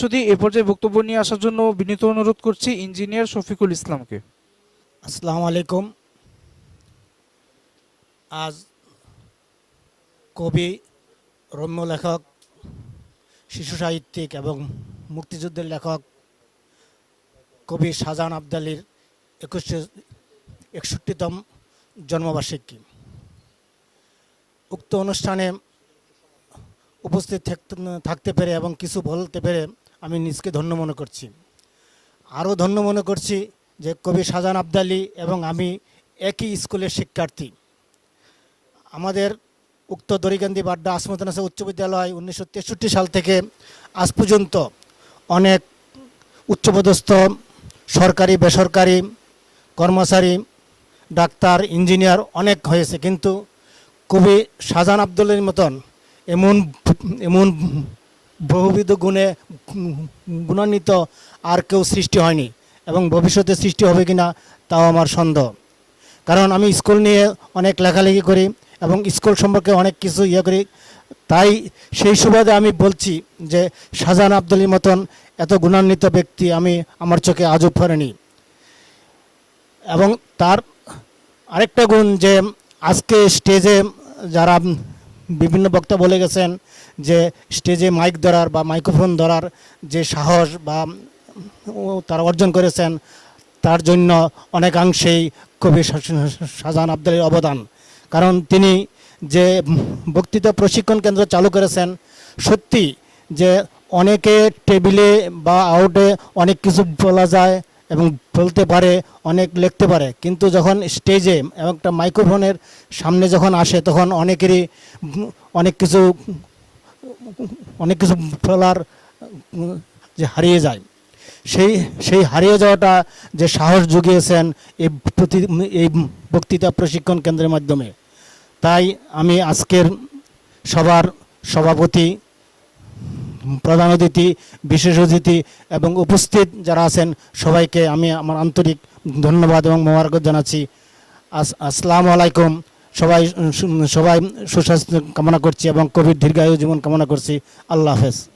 সত্যি এ পর্যায়ে বক্তব্য নিয়ে আসার জন্য বিনীত অনুরোধ করছি ইঞ্জিনিয়ার শফিকুল ইসলামকে। আসসালামু আলাইকুম। আজ কবি রম্য লেখক শিশু সাহিত্যিক এবং মুক্তিযুদ্ধের লেখক কবি শাহজাহান আবদালির একুশশো একষট্টিতম জন্মবার্ষিকী। উক্ত অনুষ্ঠানে উপস্থিত থাকতে- পেরে এবং কিছু বলতে পেরে আমি নিজকে ধন্য মনে করছি। আরও ধন্য মনে করছি যে কবি শাহজাহান আবদালি এবং আমি একই স্কুলের শিক্ষার্থী। আমাদের উক্ত দরিকান্দি বাড্ডা আসমতানাসা উচ্চ বিদ্যালয় উনিশশো তেষট্টি সাল থেকে আজ পর্যন্ত অনেক উচ্চপদস্থ সরকারি, বেসরকারি কর্মচারী, ডাক্তার, ইঞ্জিনিয়ার অনেক হয়েছে। কিন্তু কবি শাহজাহান আবদুল্লের মতন এমন এমন বহুবিধ গুণে গুণান্বিত আর কেউ সৃষ্টি হয়নি এবং ভবিষ্যতে সৃষ্টি হবে কিনা তাও আমার সন্দেহ। কারণ আমি স্কুল নিয়ে অনেক লেখালেখি করি এবং স্কুল সম্পর্কে অনেক কিছু ইয়ে করি। তাই সেই সুবাদে আমি বলছি যে শাহজাহান আবদুল্লির মতন এত গুণান্বিত ব্যক্তি আমি আমার চোখে আজও ফেরেনি এবং তার আরেকটা গুণ যে আজকে স্টেজে যারা বিভিন্ন বক্তা বলে গেছেন যে স্টেজে মাইক ধরার বা মাইক্রোফোন ধরার যে সাহস বা তারা অর্জন করেছেন, তার জন্য অনেকাংশেই কবি শাহজাহান আবদালের অবদান। কারণ তিনি যে বক্তৃতা প্রশিক্ষণ কেন্দ্র চালু করেছেন, সত্যি যে অনেকে টেবিলে বা আউটে অনেক কিছু বলা যায় এবং বলতে পারে, অনেক লিখতে পারে। কিন্তু যখন স্টেজে এবং একটা মাইক্রোফোনের সামনে যখন আসে, তখন অনেকেরই অনেক কিছু অনেক কিছু বলার যে হারিয়ে যায়। সেই সেই হারিয়ে যাওয়াটা যে সাহস জুগিয়েছেন এই প্রতি, এই বক্তৃতা প্রশিক্ষণ কেন্দ্রের মাধ্যমে। তাই আমি আজকের সবার সভাপতি প্রধান অতিথি, বিশেষ অতিথি এবং উপস্থিত যারা আছেন, সবাইকে আমি আমার আন্তরিক ধন্যবাদ এবং মোবারক জানাচ্ছি। আস- আসসালামু আলাইকুম। সবাই সবাই সুস্বাস্থ্য কামনা করছি এবং কোভিড দীর্ঘায়ু জীবন কামনা করছি। আল্লাহ হাফেজ।